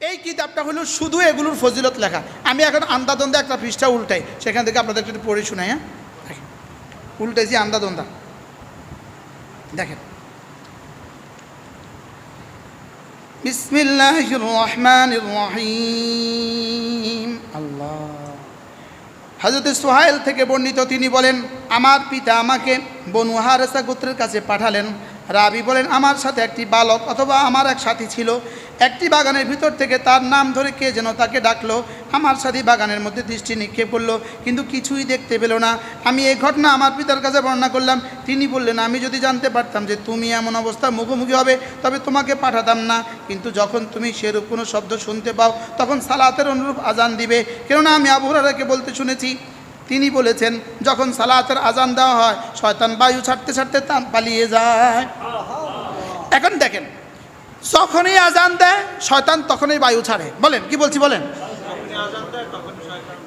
এই কিতাবটা হলো শুধু এগুলোর ফজিলত লেখা। আমি এখন আন্দাদন্দা একটা পৃষ্ঠা উল্টাই সেখান থেকে আপনাদের একটু পড়ে শোনাই হ্যাঁ? দেখেন। উল্টাইছি আন্দাদন্দা দেখেন। বিসমিল্লাহ রহমান রহিম আল্লাহ। হজরত সোহাইল থেকে বর্ণিত তিনি বলেন আমার পিতা আমাকে বনু হারেসা গোত্রের কাছে পাঠালেন। রাবি বলেন, আমার সাথে একটি বালক অথবা আমার এক সাথী ছিল। একটি বাগানের ভিতর থেকে তার নাম ধরে কে যেন তাকে ডাকলো। আমার সাথী বাগানের মধ্যে দৃষ্টি নিক্ষেপ করল, কিন্তু কিছুই দেখতে পেল না। আমি এই ঘটনা আমার পিতার কাছে বর্ণনা করলাম। তিনি বললেন, আমি যদি জানতে পারতাম যে তুমি এমন অবস্থা মুখোমুখি হবে, তবে তোমাকে পাঠাতাম না। কিন্তু যখন তুমি সেরূপ কোনো শব্দ শুনতে পাও, তখন সালাতের অনুরূপ আজান দিবে। কেননা আমি আবহাওয়াকে বলতে শুনেছি তিনি বলেছেন, যখন সালাতের আজান দেওয়া হয়, শয়তান বায়ু ছাড়তে ছাড়তে তা পালিয়ে যায়। এখন দেখেন, যখনই আজান দেয়, শয়তান তখনই বায়ু ছাড়ে। বলেন, কি বলছি বলেন?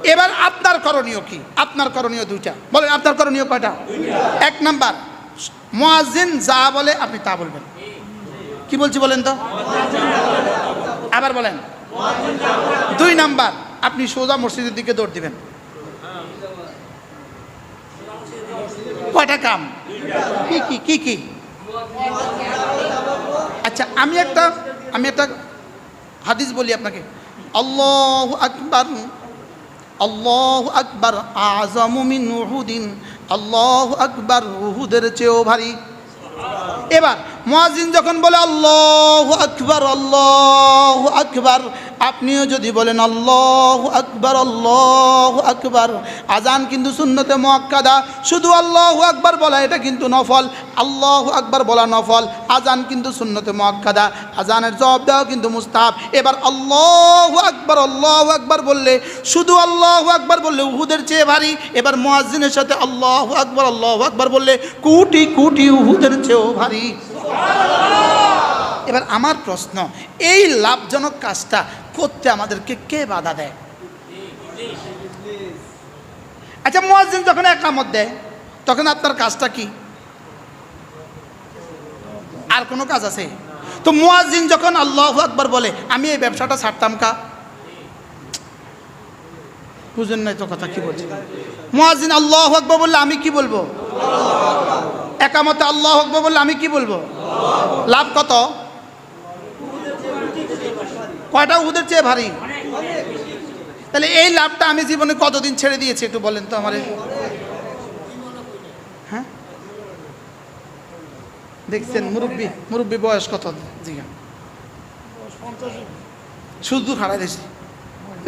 এবার আপনার করণীয় কি? আপনার করণীয় দুইটা। বলেন, আপনার করণীয় কয়টা? এক নাম্বার মোয়াজিন যা বলে আপনি তা বলবেন। কি বলছি বলেন তো? আবার বলেন। দুই নাম্বার, আপনি সোজা মসজিদের দিকে দৌড় দিবেন। কয়টা কাম কি কি কি কি? আচ্ছা আমি একটা আমি একটা হাদিস বলি আপনাকে। আল্লাহ আকবার আল্লাহ আকবার আজম মিন উহুদিন। আল্লাহ আকবার, উহুদের চেয়েও ভারী। এবার মুয়াজিন যখন বলে, আল্লাহ আকবার আল্লাহ আকবার আপনিও যদি বলেন, আল্লাহ আকবার আল্লাহ আকবার। আজান কিন্তু সুন্নতে মোয়াক্কাদা শুধু আল্লাহ আকবার বলা, এটা কিন্তু নফল। আল্লাহ আকবার বলা নফল। আজান কিন্তু সুন্নতে মোয়াক্কাদা আজানের জবাব দেওয়া কিন্তু মুস্তাব এবার আল্লাহ আকবার আল্লাহ আকবার বললে, শুধু আল্লাহ আকবার বললে উহুদের চেয়ে ভারী। এবার মুয়াজ্জিনের সাথে আল্লাহ আকবার আল্লাহ আকবার বললে কোটি কোটি উহুদের চেয়েও ভারী। এবার আমার প্রশ্ন, এই লাভজনক কাজটা করতে আমাদেরকে কে বাধা দেয়? আচ্ছা মুয়াজ্জিন যখন একামত দেয়, তখন আপনার কাজটা কি? আর কোনো কাজ আছে? তো মুয়াজ্জিন যখন আল্লাহ আকবার বলে, আমি এই ব্যবসাটা ছাড়তাম কা? বুঝেন নাই তো কথা কি বলছি? মুয়াজ্জিন আল্লাহ আকবার বললে, আমি কি বলব? একামতে আল্লাহ আকবার বললে, আমি কি বলব? লাভ কত? কয়টা উদের চেয়ে ভারী? তাহলে এই লাভটা আমি জীবনে কতদিন ছেড়ে দিয়েছি একটু বলেন তো আমার। হ্যাঁ? দেখছেন মুরব্বী মুরব্বী বয়স কত? জিগা শুধু খাড়াই দিয়েছি।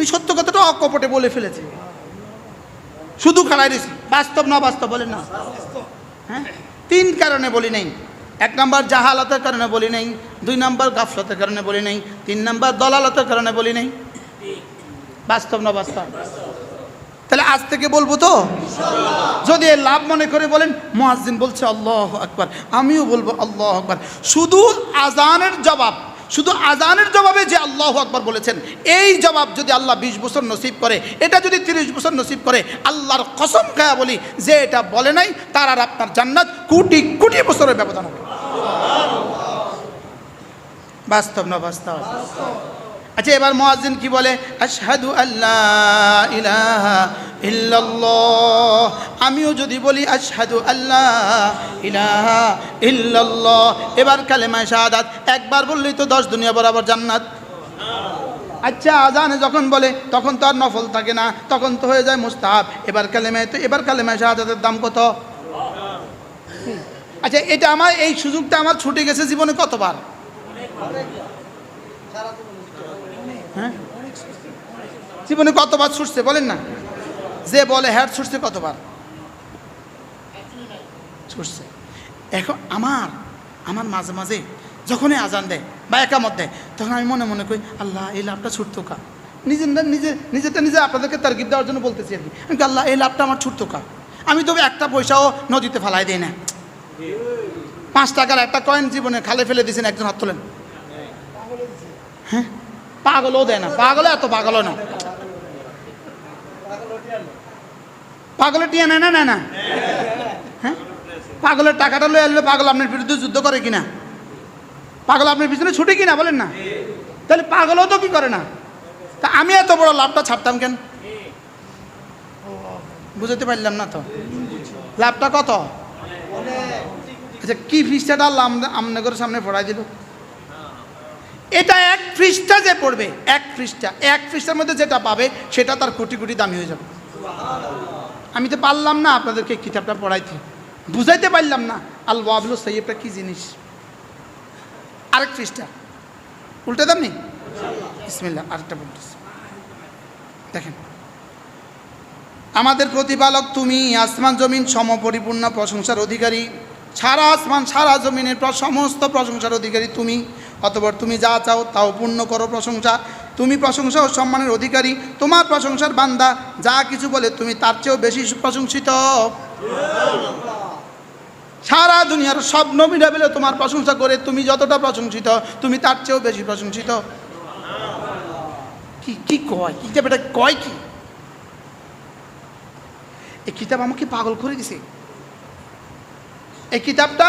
এই সত্য কথাটা অকপটে বলে ফেলেছি। শুধু খাড়াই দিয়েছি। বাস্তব না বাস্তব বলেন না। হ্যাঁ? তিন কারণে বলি নাই। এক নম্বর জাহালতের কারণে বলি নাই, দুই নম্বর গাফলতের কারণে বলি নেই, তিন নম্বর দলালতের কারণে বলি নাই। বাস্তব না বাস্তব? তাহলে আজ থেকে বলব তো? যদি লাভ মনে করে বলেন মহাজিন বলছে, আল্লাহ আকবার। আমিও বলব, আল্লাহ আকবার। শুধু আজানের জবাব শুধু আজানের জবাবে যে আল্লাহ আকবর বলেছেন, এই জবাব যদি আল্লাহ বিশ বছর নসিব করে, এটা যদি তিরিশ বছর নসিব করে, আল্লাহর কসম খায়া বলি, যে এটা বলে নাই, তার আর আপনার জান্নাত কোটি কোটি বছরের ব্যবধান হবে। বাস্তব না বাস্তব? আচ্ছা এবার মুয়াজ্জিন কি বলে? আশহাদু আল্লাহ আমিও যদি বলি, আশহাদু আল্লাহ ইলাহা ইল্লাল্লাহ। এবার কালেমায় শাহাদাত, একবার বললেই তো দশ দুনিয়া বরাবর জান্নাত। আচ্ছা আজানে যখন বলে, তখন তো আর নফল থাকে না, তখন তো হয়ে যায় মুস্তাহাব। এবার কালেমায় তো, এবার কালেমায় শাহাদাতের দাম কত? আচ্ছা এটা আমার, এই সুযোগটা আমার ছুটে গেছে জীবনে কতবার? জীবনে কতবার ছুটছে বলেন না? যে বলে হ্যাট ছুটছে কতবার? ছুটছে। এখন আমার আমার মাঝে মাঝে যখনই আজান দেয় বা একামত দেয়, তখন আমি মনে মনে করি, আল্লাহ, এই লাভটা ছুটতো কা নিজে নিজে নিজেটা নিজে আপনাদেরকে তারগিব দেওয়ার জন্য বলতেছি আর কি। আমি আল্লাহ, এই লাভটা আমার ছুটতো কা আমি তবে একটা পয়সাও নদীতে ফেলাই দিই না। পাঁচ টাকার একটা কয়েন জীবনে খালে ফেলে দিয়েছেন একজন হাত তোলেন। হ্যাঁ? পাগলও দেয় না। পাগলে এত পাগলও না। পাগলের টিয়া নেয় না নেয় না? হ্যাঁ? পাগলের টাকাটা লয়ে আনলে পাগল আপনার বিরুদ্ধে যুদ্ধ করে কিনা? পাগল আপনার পিছনে ছুটে কিনা, বলেন না? তাহলে পাগলও তো কি করে না? তা আমি এত বড় লাভটা ছাড়তাম কেন? বুঝতে পারলাম না তো। লাভটা কত? আচ্ছা কি পৃষ্ঠাটা আল্লাহ আমনগরের সামনে পড়াই দিল? এটা এক পৃষ্ঠা যে পড়বে, এক পৃষ্ঠা, এক পৃষ্ঠার মধ্যে যেটা পাবে, সেটা তার কোটি কোটি দামি হয়ে যাবে। আমি তো পারলাম না আপনাদেরকে কিতাবটা পড়াইতে। বুঝাইতে পারলাম না। আল ওয়াবলু সৈয়বটা কী জিনিস? আরেক পৃষ্ঠা। উল্টে দাম নি ইসমিল্লা আরেকটা বলতেছি দেখেন। আমাদের প্রতিপালক তুমি, আসমান জমিন সমপরিপূর্ণ প্রশংসার অধিকারী। সারা আসমান, সারা জমিনের সমস্ত প্রশংসার অধিকারী তুমি। অতপর তুমি যা চাও তাও পূর্ণ করো প্রশংসা। তুমি প্রশংসা ও সম্মানের অধিকারী, তোমার প্রশংসার বান্দা। যা কিছু বলে তুমি তার চেয়েও বেশি প্রশংসিত। সারা দুনিয়ার সব নবীরা বেলে তোমার প্রশংসা করে তুমি যতটা প্রশংসিত, তুমি তার চেয়েও বেশি প্রশংসিত। কি কি কয়? কি এটা? কয় কি? এই কিতাব আমাকে পাগল করে দিছে। এই কিতাবটা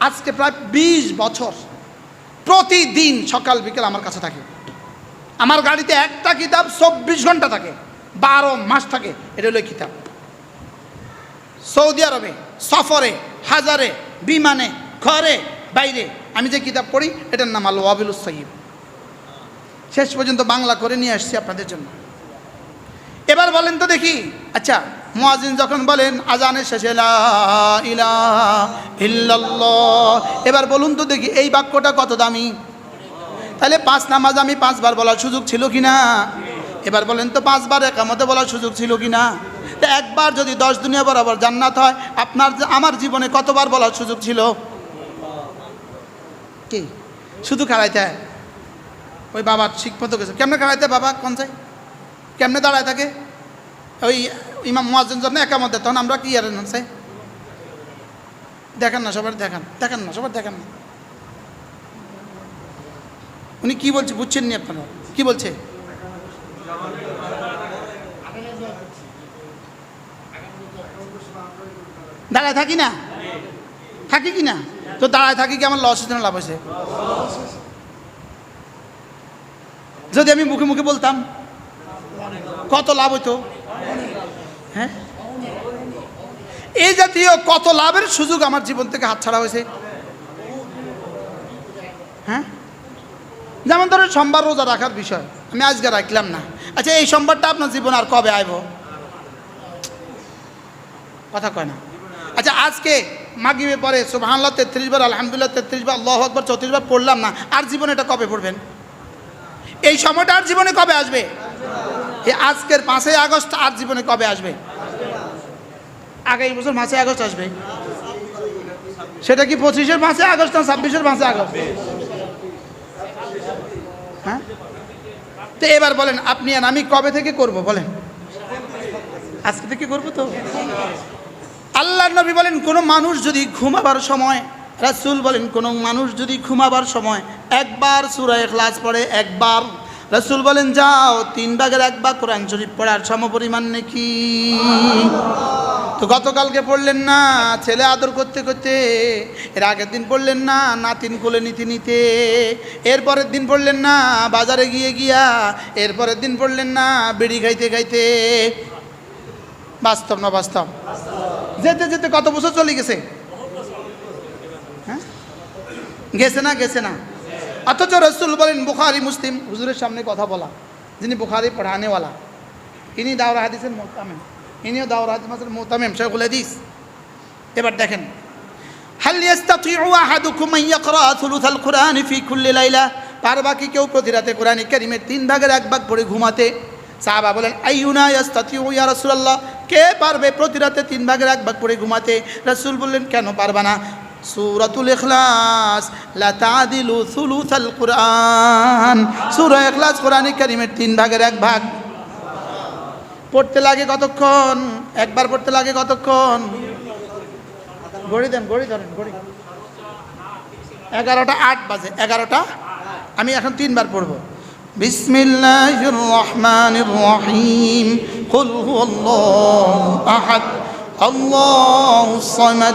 আজকে প্রায় বিশ বছর প্রতিদিন সকাল, বিকেল আমার কাছে থাকে। আমার গাড়িতে একটা কিতাব চব্বিশ ঘণ্টা থাকে, বারো মাস থাকে, এটা হলো কিতাব। সৌদি আরবে, সফরে, হাজারে, বিমানে, ঘরে, বাইরে, আমি যে কিতাব পড়ি, এটার নাম আল ওয়াবিল সহিব শেষ পর্যন্ত বাংলা করে নিয়ে আসছি আপনাদের জন্য। এবার বলেন তো দেখি আচ্ছা মুয়াজিন যখন বলেন, আজানের শেষে এবার বলুন তো দেখি এই বাক্যটা কত দামি। তাহলে পাঁচ নামাজ আমি পাঁচবার বলার সুযোগ ছিল কি না? এবার বলেন তো পাঁচবার একামতে বলার সুযোগ ছিল কি না? তা একবার যদি দশ দুনিয়া বরাবর জান্নাত হয়, আপনার আমার জীবনে কতবার বলার সুযোগ ছিল? কি? শুধু খাড়াইতে ওই বাবার শিখমতো গেছে। কেমনে খাড়াইতে বাবা? কোন চাই কেমনে দাঁড়ায় থাকে? ওই ইমাম মোয়াজ্জেন জন্য একামত দেয়, তখন আমরা কি আর চাই দেখেন না সবার দেখান দেখেন না সবার দেখেন না। উনি কি বলছে বুঝছেন নি আপনারা? কি বলছে? দাঁড়ায় থাকি না? থাকি কি না? তো দাঁড়ায় থাকি কি আমার লস হচ্ছে না লাভ হয়েছে? যদি আমি মুখে মুখে বলতাম কত লাভ হইতো? হ্যাঁ? এই জাতীয় কত লাভের সুযোগ আমার জীবন থেকে হাতছাড়া হয়েছে? হ্যাঁ? যেমন ধরো সোমবার রোজা রাখার বিষয়, আমি আজকে রাখলাম না। আচ্ছা এই সোমবারটা আপনার জীবন আর কবে আইব? কথা কয় না। আচ্ছা আজকে মাগিবে পরে সুবহানাল্লাহ তেত্রিশ বার, আলহামদুলিল্লাহ তেত্রিশ বার, আল্লাহ আকবর, চৌত্রিশ বার পড়লাম না, আর জীবনে এটা কবে পড়বেন? এই সময়টা আর জীবনে কবে আসবে? এই আজকের পাঁচই আগস্ট আর জীবনে কবে আসবে? আগামী বছর পাঁচই আগস্ট আসবে। সেটা কি পঁচিশের পাঁচই আগস্ট না ছাব্বিশের পাঁচই আগস্ট? হ্যাঁ? তো এবার বলেন, আপনি আর আমি কবে থেকে করব বলেন? আজকে থেকে করব তো। আল্লাহ নবী বলেন, কোনো মানুষ যদি ঘুমাবার সময়, রাসূল বলেন, কোনো মানুষ যদি ঘুমাবার সময় একবার সূরা ইখলাস পড়ে, একবার রাসূল বলেন, যাও, তিন ভাগের এক ভাগ কোরআন শরীফ পড়ার সমপরিমাণ নাকি? তো গতকালকে পড়লেন না, ছেলে আদর করতে করতে, এর আগের দিন পড়লেন না, নাতিন কোলে নিতে নিতে এরপরের দিন পড়লেন না, বাজারে গিয়ে গিয়া এরপরের দিন পড়লেন না, বিড়ি খাইতে খাইতে। বাস্তব না বাস্তব? যেতে যেতে কত বছর চলে গেছে? হ্যাঁ? গেছে না গেছে না। অথচ রসুল বলেন, বুখারি, মুসলিম, হুজুরের সামনে কথা বলা। যিনি বুখারি পড়ানেওয়ালা, ইনি দাওরা হাদিসের মোতামেম। ইনিও দাওরা হাদিসের মোতামেম শেখুল হাদিস। এবার দেখেন, হাল ইয়াস্তাতিউ আহাদুকুম আন ইয়াকরা থুলুথাল কুরআনি ফি কুল্লি লাইলা? পারবা কি কেউ প্রতি রাতে কোরআন কারিমের তিন ভাগের এক ভাগ পড়ে ঘুমাতে? সাহাবা বলেন, আইয়ুনা ইয়াস্তাতিউ ইয়া রাসূলুল্লাহ? কে পারবে প্রতি রাতে তিন ভাগের এক ভাগ পড়ে ঘুমাতে? রাসূল বললেন, কেন পারবা না? সূরাতুল ইখলাস লা তাদিলু সুলুসাল কুরআন। সূরা ইখলাস কোরআন কারিমের তিন ভাগের এক ভাগ। পড়তে লাগে কতক্ষণ? একবার পড়তে লাগে কতক্ষণ? ঘড়ি দেন, ঘড়ি ধরেন, ঘড়ি। এগারোটা আট বাজে, এগারোটা। আমি এখন তিনবার পড়ব। বিসমিল্লাহির রহমানির রহিম। কুল হুয়াল্লাহু আহাদ। আল্লাহুস সামাদ।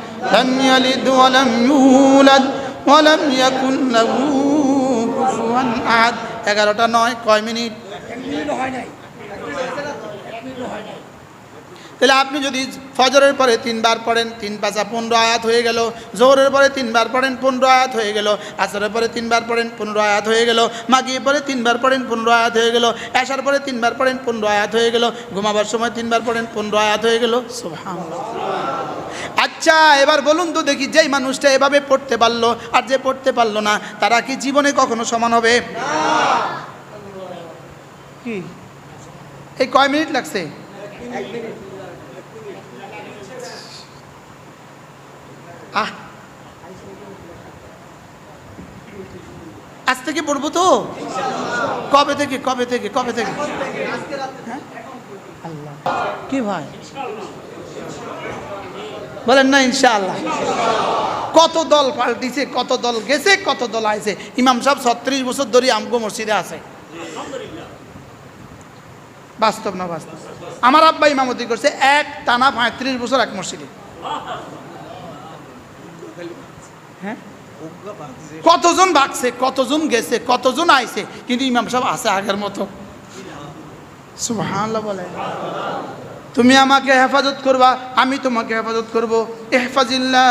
لم يلد ولم يولد ولم يكن له كفوا أحد এগারোটা নয় কয় মিনিট তাহলে আপনি যদি ফজরের পরে তিনবার পড়েন তিন পাঁচা পনেরো আয়াত হয়ে গেল জোহরের পরে তিনবার পড়েন পনেরো আয়াত হয়ে গেল আসরের পরে তিনবার পড়েন পনেরো আয়াত হয়ে গেল মাগিয়ে পরে তিনবার পড়েন পনেরো আয়াত হয়ে গেল এসার পরে তিনবার পড়েন পনেরো আয়াত হয়ে গেল ঘুমাবার সময় তিনবার পড়েন পনেরো আয়াত হয়ে গেল সুবহানাল্লাহ। আচ্ছা এবার বলুন তো দেখি, যেই মানুষটা এভাবে পড়তে পারল আর যে পড়তে পারল না, তারা কি জীবনে কখনো সমান হবে? কি? এই কয় মিনিট লাগছে? আহ! আজ থেকে পড়ব তো? কবে থেকে কবে থেকে কবে থেকে? হ্যাঁ? কি ভাই? বলেন না, ইনশাআল্লাহ। কত দল পাল্টিছে, কত দল গেছে, কত দল আইছে। ইমাম সাহেব ছত্রিশ বছর ধরে আমগো মসজিদে আছে। বাস্তব না বাস্তব? আমার আব্বা ইমামতি করছে, এক টানা পঁয়ত্রিশ বছর এক মসজিদে। হ্যাঁ? কতজন ভাগছে, কতজন গেছে, কতজন আইছে, কিন্তু ইমাম সাহেব আছে আগের মতো। সুবহানাল্লাহ বলে। তুমি আমাকে হেফাজত করবা আমি তোমাকে হেফাজত করব। এহফাজিল্লা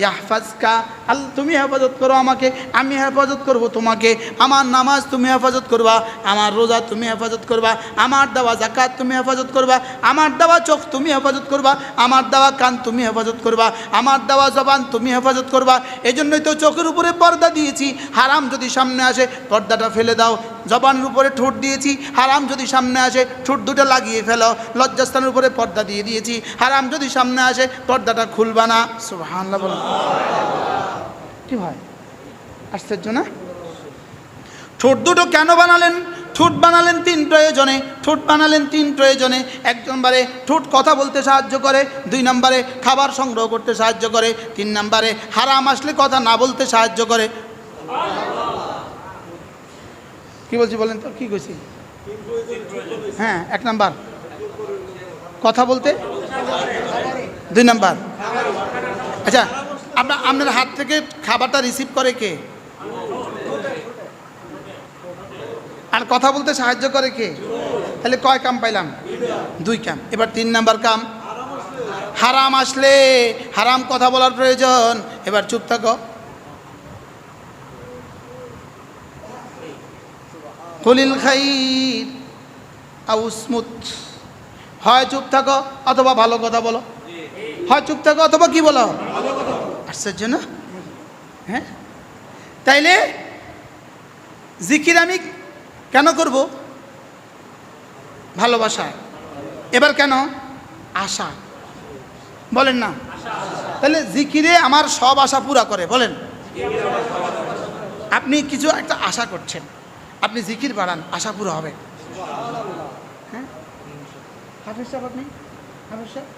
ইয়াহফাজকা, আল তুমি হেফাজত করো আমাকে, আমি হেফাজত করব তোমাকে, আমার নামাজ তুমি হেফাজত করবা, আমার রোজা তুমি হেফাজত করবা, আমার দেওয়া জাকাত তুমি হেফাজত করবা, আমার দেওয়া চোখ তুমি হেফাজত করবা, আমার দেওয়া কান তুমি হেফাজত করবা, আমার দেওয়া জবান তুমি হেফাজত করবা এই জন্যই তো চোখের উপরে পর্দা দিয়েছি, হারাম যদি সামনে আসে, পর্দাটা ফেলে দাও, জবানের উপরে ঠোঁট দিয়েছি, হারাম যদি সামনে আসে, ঠোঁট দুটো লাগিয়ে ফেলো, লজ্জাস্থানের উপরে পর্দা দিয়ে দিয়েছি, হারাম যদি সামনে আসে, পর্দাটা খুলবা না বলো। কি হয় আশ্চর্য না? ঠোঁট দুটো কেন বানালেন? ঠোঁট বানালেন তিন প্রয়োজনে, ঠোঁট বানালেন তিন প্রয়োজনে। এক নম্বরে ঠোঁট কথা বলতে সাহায্য করে, দুই নম্বরে খাবার সংগ্রহ করতে সাহায্য করে, তিন নম্বরে হারাম আসলে কথা না বলতে সাহায্য করে। কি বলছি বলেন তো, কি কইছি? হ্যাঁ এক নাম্বার। কথা বলতে? দুই নাম্বার। আচ্ছা আপনার আপনার হাত থেকে খাবারটা রিসিভ করে কে? আর কথা বলতে সাহায্য করে কে? তাহলে কয় কাম পাইলাম? দুই কাম। এবার তিন নাম্বার কাম। হারাম আসলে, হারাম কথা বলার প্রয়োজন। এবার চুপ থাকো। কলিল খাইর আউসমুত হয় চুপ থাকো অথবা ভালো কথা বলো। হয় চুপ থাকো অথবা কি বলো? আশ্চর্য না? হ্যাঁ? তাইলে জিকির আমি কেন করব? ভালোবাসা। এবার কেন? আশা। বলেন না। তাহলে জিকিরে আমার সব আশা পুরা করে, বলেন। আপনি কিছু একটা আশা করছেন। আপনি জিকির বাড়ান আশা পুরো হবে। হ্যাঁ? হাফিজ সাহেব আপনি? হাফিজ সাহেব?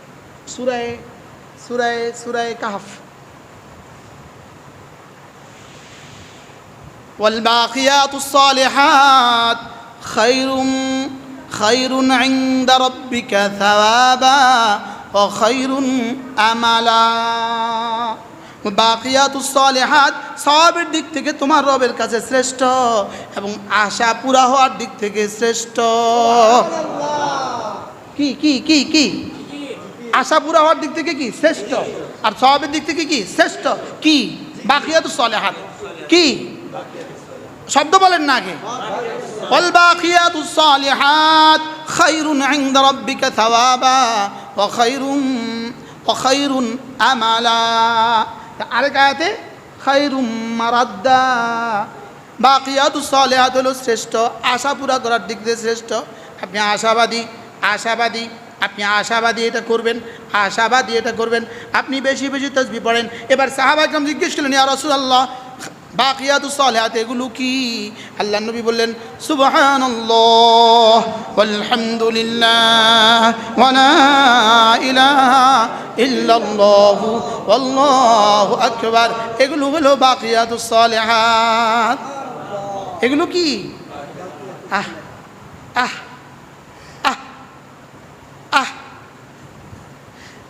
সুরায় সুরায় সুরায় কাহাফ। والباقيات الصالحات خير خير عند ربك ثوابا وخير املا বাকিয়াতুস সালেহাত সবের দিক থেকে তোমার রবের কাছে শ্রেষ্ঠ এবং আশা পুরা হওয়ার দিক থেকে শ্রেষ্ঠ কি কি কি কি আশা পুরা হওয়ার দিক থেকে কি শ্রেষ্ঠ আর সবের দিক থেকে কি শ্রেষ্ঠ কি বাকিয়াতুস সালেহাত কি শব্দ বলেন না আগে। ওয়ালবাকিয়াতুস সালিহাত খায়রুন ইনদা রাব্বিকা সাওয়াবা ওয়া খায়রুম ওয়া খায়রুন আমালা। আরেক খায়রুম মারাদ্দা। বাকিয়াতুস সালিহাত হলো শ্রেষ্ঠ, আশা পুরা করার দিক দিয়ে শ্রেষ্ঠ। আপনি আশাবাদী আশাবাদী, আপনি আশাবাদী এটা করবেন, আশাবাদী এটা করবেন। আপনি বেশি বেশি তসবি পড়েন। এবার সাহাবাকরাম জিজ্ঞেস করলেন, ইয়া রাসূলুল্লাহ বাকিয়াতু সালেহাত এগুলো কি? আল্লাহ নবী বললেন, সুবহানাল্লাহ, ওয়ালহামদুলিল্লাহ ওয়ালা ইলাহা ইল্লাল্লাহু, ওয়াল্লাহু আকবার। এগুলো হলো বাকিয়াতু সালেহাত এগুলো কি? আহ আহ আহ আহ।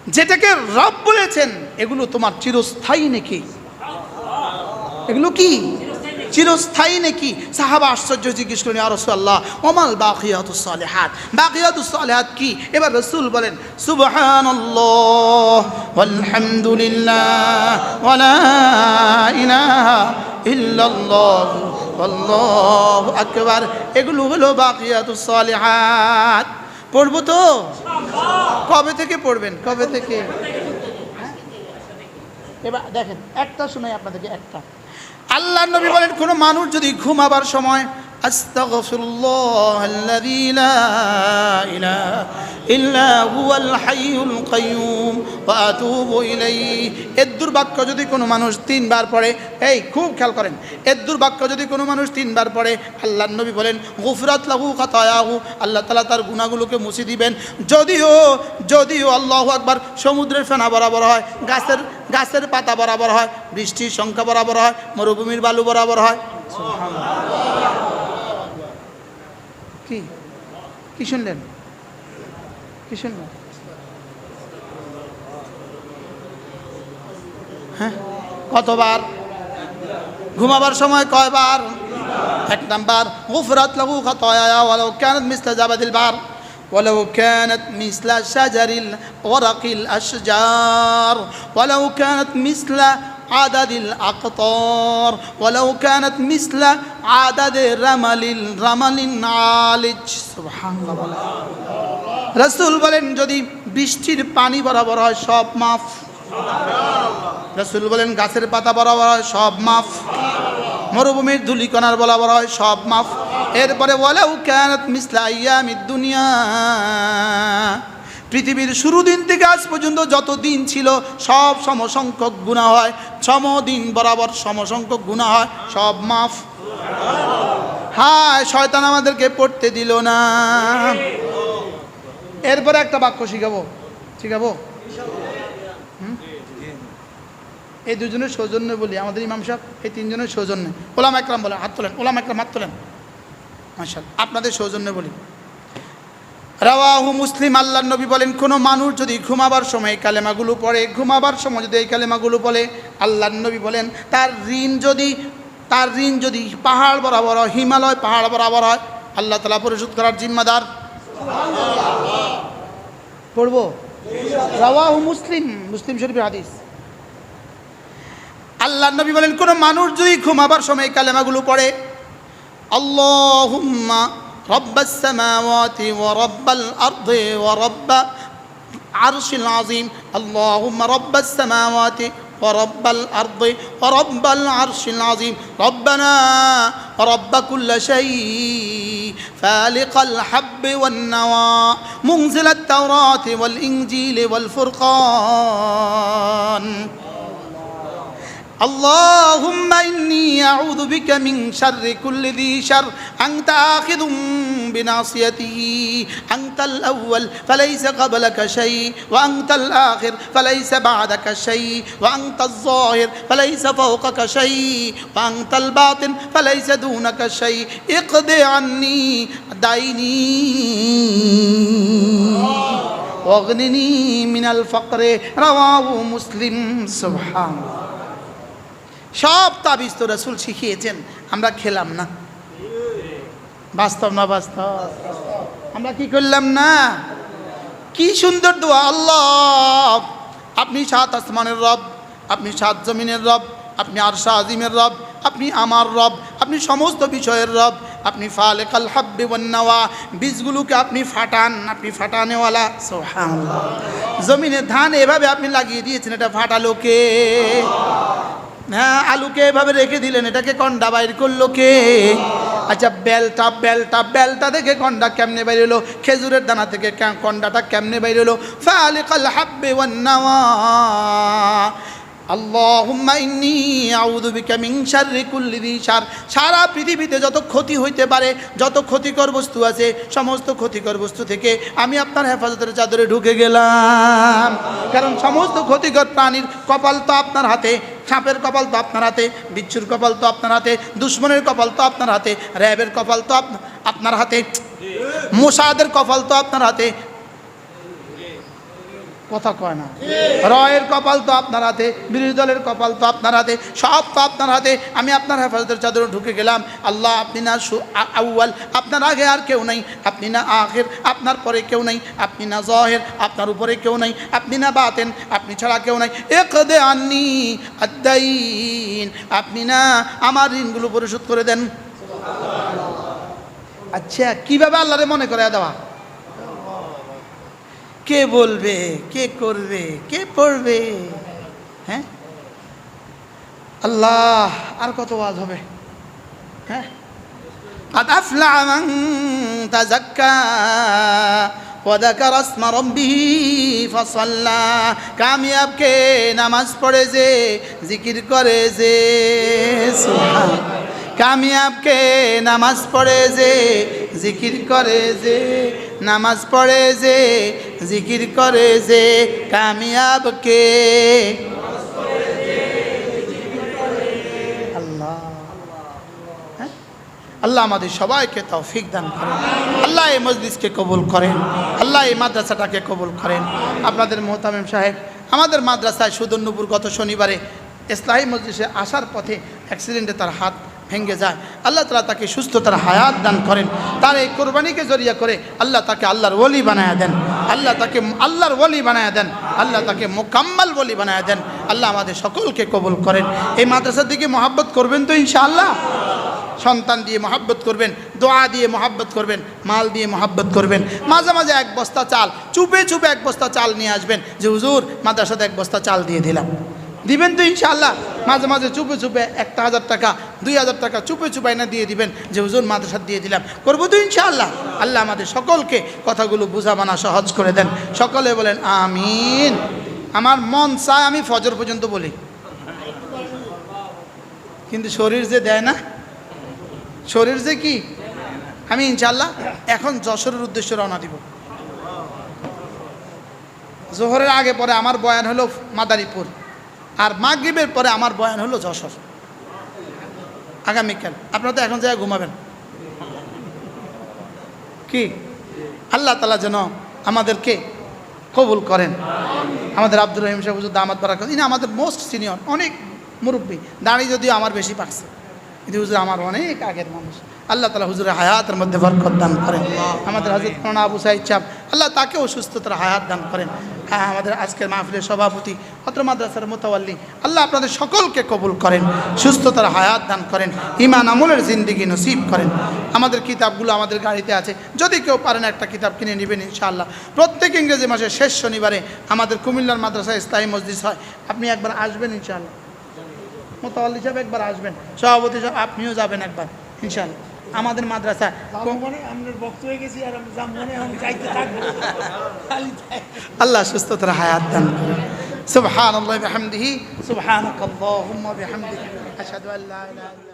যেটাকে রব বলেছেন, এগুলো তোমার চিরস্থায়ী নাকি? এগুলো কি? চিরস্থায়ী নাকি? সাহাবা আশ্চর্য জিজ্ঞেস করেন আর রসুল্লাহ ওমাল বাকিয়াতুস সালেহাত? বাকিয়াতুস সালেহাত কি? এবার রসুল বলেন ইলাহা ইল্লাল্লাহ আল্লাহু আকবার। এগুলো হলো বাকিয়াতুস সালেহাত। পড়ব তো? কবে থেকে পড়বেন? কবে থেকে? এবার দেখেন, একটা শোনাই আপনাদেরকে, একটা। আল্লাহ নবী বলেন, কোনো মানুষ যদি ঘুমাবার সময় দুর্বাক্য যদি কোনো মানুষ তিনবার পড়ে, এই খুব খেয়াল করেন, এর দুর্বাক্য যদি কোনো মানুষ তিনবার পড়ে আল্লাহ নবী বলেন, গুফরাত লাহু খাতায়াহু আল্লাহ তাআলা তার গুনাহগুলোকে মুছে দিবেন। যদিও যদিও আল্লাহ আকবার সমুদ্রের ফেনা বরাবর হয়, গাছের গাছের পাতা বরাবর হয়, বৃষ্টির সংখ্যা বরাবর হয়, মরুভূমির বালু বরাবর হয়। কি? কি শুনলেন? কি শুনলেন? হ্যাঁ? কতবার? ঘুমাবার সময় কয়বার? এক নাম্বার গুফরাত লাহু খাতায়া ওয়ালাউ কানাত মিসলা জাবাদিল বার। ولو كانت مثل شجر ورق الأشجار ولو كانت مثل عدد الأقطار ولو كانت مثل عدد رمل رمل عالج سبحان الله রসুল বলেন যদি বৃষ্টির পানি বরাবর হয় সব মাফ রসুল বলেন গাছের পাতা বরাবর হয় সব মাফ মরুভূমির ধুলিকণার বরাবর হয় সব মাফ এরপরে বলেও কেনত মিসলা দুনিয়া। পৃথিবীর শুরু দিন থেকে আজ পর্যন্ত যত দিন ছিল, সব সমসংখ্যক গুণা হয়। সম দিন বরাবর সমসংখ্যক গুণা হয়, সব মাফ। হায়, শয়তান আমাদেরকে পড়তে দিল না। এরপরে একটা বাক্য শিখাবো। শিখাবো? এই দুজনের সৌজন্য বলি, আমাদের ইমাম সাহেব, এই তিনজনের সৌজন্য। ওলাম একরাম বলেন, হাত তোলেন, ওলাম একরাম, হাত তোলেন। মার্শাল আপনাদের সৌজন্য বলি। রাওয়াহু মুসলিম আল্লাহ নবী বলেন, কোনো মানুষ যদি ঘুমাবার সময় কালেমাগুলো পড়ে, ঘুমাবার সময় যদি এই কালেমাগুলো বলে আল্লাহ নবী বলেন, তার ঋণ যদি, তার ঋণ যদি পাহাড় বরাবর হয়, হিমালয় পাহাড় বরাবর হয়, আল্লাহ তালা পরিশোধ করার জিম্মাদার। পড়ব? রাওয়াহু মুসলিম মুসলিম শরীফের হাদিস। আল্লাহ নবী বলেন, কোনো মানুষ যদি ঘুমাবার সময় কালেমাগুলো পড়ে اللهم رب السماوات ورب الأرض ورب عرش العظيم. اللهم رب السماوات ورب الأرض ورب العرش العظيم. ربنا ورب كل شيء. فالق الحب والنوى. منزل التوراة والإنجيل والفرقان. اللهم إني أعوذ بك من شر كل ذي شر. أنت آخذ بناصيته. أنت الأول فليس قبلك شيء. وأنت الآخر فليس بعدك شيء. وأنت الظاهر فليس فوقك شيء. وأنت الباطن فليس دونك شيء. اقض عني ديني واغنني من الفقر. رواه مسلم. سبحان الله. সব তাবিজ তো রসুল শিখিয়েছেন, আমরা খেলাম না। বাস্তব না বাস্তব? আমরা কি করলাম না? কি সুন্দর দোয়া, আল্লাহ! আপনি সাত আসমানের রব, আপনি সাত জমিনের রব, আপনি আরশা আজিমের রব, আপনি আমার রব, আপনি সমস্ত বিষয়ের রব, আপনি ফালেকাল হাব্বে বন্যাওয়া বীজগুলোকে আপনি ফাটান, আপনি ফাটানেওয়ালা। সোহান জমিনে ধান এভাবে আপনি লাগিয়ে দিয়েছেন, এটা ফাটালো কে? হ্যাঁ আলুকে এভাবে রেখে দিলেন, এটাকে কন্ডা বাইর করল কে? আচ্ছা বেলটা বেলটা বেলটা থেকে কন্ডা কেমনে বাইর হলো? খেজুরের দানা থেকে কন্ডাটা কেমনে বাইর হলো? ফালিকাল হাব্বে ওয়ান্নাওয়া সারা পৃথিবীতে যত ক্ষতি হইতে পারে, যত ক্ষতিকর বস্তু আছে, সমস্ত ক্ষতিকর বস্তু থেকে আমি আপনার হেফাজতের চাদরে ঢুকে গেলাম। কারণ সমস্ত ক্ষতিকর প্রাণীর কপাল তো আপনার হাতে। সাপের কপাল তো আপনার হাতে বিচ্ছুর কপাল তো আপনার হাতে দুশ্মনের কপাল তো আপনার হাতে র্যাবের কপাল তো আপনার হাতে মোসাদের কপাল তো আপনার হাতে কথা কয় না। রয়ের কপাল তো আপনার হাতে, বিরোধী দলের কপাল তো আপনার হাতে, সব তো আপনার হাতে। আমি আপনার হেফাজতের চাদরে ঢুকে গেলাম। আল্লাহ, আপনি না সু- আউয়াল, আপনার আগে আর কেউ নাই। আপনি না আখের, আপনার পরে কেউ নাই। আপনি না জহের, আপনার উপরে কেউ নাই। আপনি না বাতেন, আপনি ছাড়া কেউ নাই। একদে আননি আদাইন আপনি না আমার ঋণগুলো পরিশোধ করে দেন। আচ্ছা কীভাবে আল্লাহরে মনে করে দেওয়া? কে বলবে কে করবে কে পড়বে হ্যাঁ আল্লাহ আর কত ওয়াজ হবে হ্যাঁ قد أفلح من تزكى وذكر اسم ربه فصلى কামিয়াব কে নামাজ পড়ে যে জিকির করে যে সুবহান কামিয়াব কে নামাজ পড়ে যে জিকির করে যে, নামাজ পড়ে যে, জিকির করে যে, কামিয়াব কে? আল্লাহ। হ্যাঁ? আল্লাহ আমাদের সবাইকে তৌফিক দান করেন। আল্লাহ এই মজলিসকে কবুল করেন। আল্লাহ এই মাদ্রাসাটাকে কবুল করেন। আপনাদের মোহতামিম সাহেব, আমাদের মাদ্রাসায় সুদর্ণপুর গত শনিবারে ইসলাহী মজলিসে আসার পথে অ্যাক্সিডেন্টে তার হাত ভেঙে যায়। আল্লাহ তালা তাকে সুস্থতার হায়াত দান করেন। তার এই কোরবানিকে জরিয়া করে আল্লাহ তাকে আল্লাহর ওলি বানায় দেন। আল্লাহ তাকে আল্লাহর ওলি বানায় দেন। আল্লাহ তাকে মোকাম্মাল বলি বানায় দেন। আল্লাহ আমাদের সকলকে কবুল করেন। এই মাদ্রাসার দিকে মহাব্বত করবেন তো ইনশাআল্লাহ? সন্তান দিয়ে মহাব্বত করবেন, দোয়া দিয়ে মহাব্বত করবেন, মাল দিয়ে মহাব্বত করবেন। মাঝে মাঝে এক বস্তা চাল, চুপে চুপে এক বস্তা চাল নিয়ে আসবেন। যে, হুজুর, মাদ্রাসাতে এক বস্তা চাল দিয়ে দিলাম। দিবেন তো ইনশাআল্লাহ। মাঝে মাঝে চুপে চুপে একটা হাজার টাকা, দুই হাজার টাকা চুপে চুপে না দিয়ে দিবেন। যে, হুজুর মাদ্রাসা দিয়ে দিলাম। করব তো ইনশাআল্লাহ। আল্লাহ আমাদের সকলকে কথাগুলো বুঝা মানা সহজ করে দেন। সকলে বলেন, আমিন। আমার মন চায় আমি ফজর পর্যন্ত বলি। কিন্তু শরীর যে দেয় না? শরীর যে কি? আমি ইনশাল্লাহ এখন যশোরের উদ্দেশ্যে রওনা দিব। জোহরের আগে পরে আমার বয়ান হলো মাদারীপুর। আর মাগরিবের পরে আমার বয়ান হলো যশোর। আগামীকাল। আপনারা তো এখন জায়গায় ঘুমাবেন। কি? আল্লাহ তালা যেন আমাদেরকে কবুল করেন। আমাদের আব্দুর রহিম সাহেব হুজুর দামাত বারাকাত, ইনি আমাদের মোস্ট সিনিয়র, অনেক মুরব্বী। দাঁড়িয়ে যদিও আমার বেশি পাকছে, কিন্তু হুজুর আমার অনেক আগের মানুষ। আল্লাহ তালা হুজুরের হায়াতের মধ্যে বরকত দান করেন। আমাদের মৌলানা আবু সাইদ চাপ আল্লাহ তাকেও সুস্থতার হায়াত দান করেন। হ্যাঁ আমাদের আজকের মাহফিলের সভাপতি অত্র মাদ্রাসার মোতাওয়াল্লি আল্লাহ আপনাদের সকলকে কবুল করেন, সুস্থতার হায়াত দান করেন ইমান আমলের জিন্দিগি নসিব করেন। আমাদের কিতাবগুলো আমাদের গাড়িতে আছে। যদি কেউ পারেন একটা কিতাব কিনে নেবেন ইনশাআল্লাহ। প্রত্যেক ইংরেজি মাসের শেষ শনিবারে আমাদের কুমিল্লার মাদ্রাসায় স্থায়ী মসজিদ হয়। আপনি একবার আসবেন ইনশাআল্লাহ। মোতাল্লি সাহেব একবার আসবেন। সভাপতি সাহেব, আপনিও যাবেন একবার ইনশাআল্লাহ। আমাদের মাদ্রাসা। মানে আমরা বক্ত হয়ে গেছি আর আমি যাম মানে আমি চাইতে থাকব। খালি তাই। আল্লাহ সুস্থতার হায়াত দান করুন। ইলাহা ইল্লা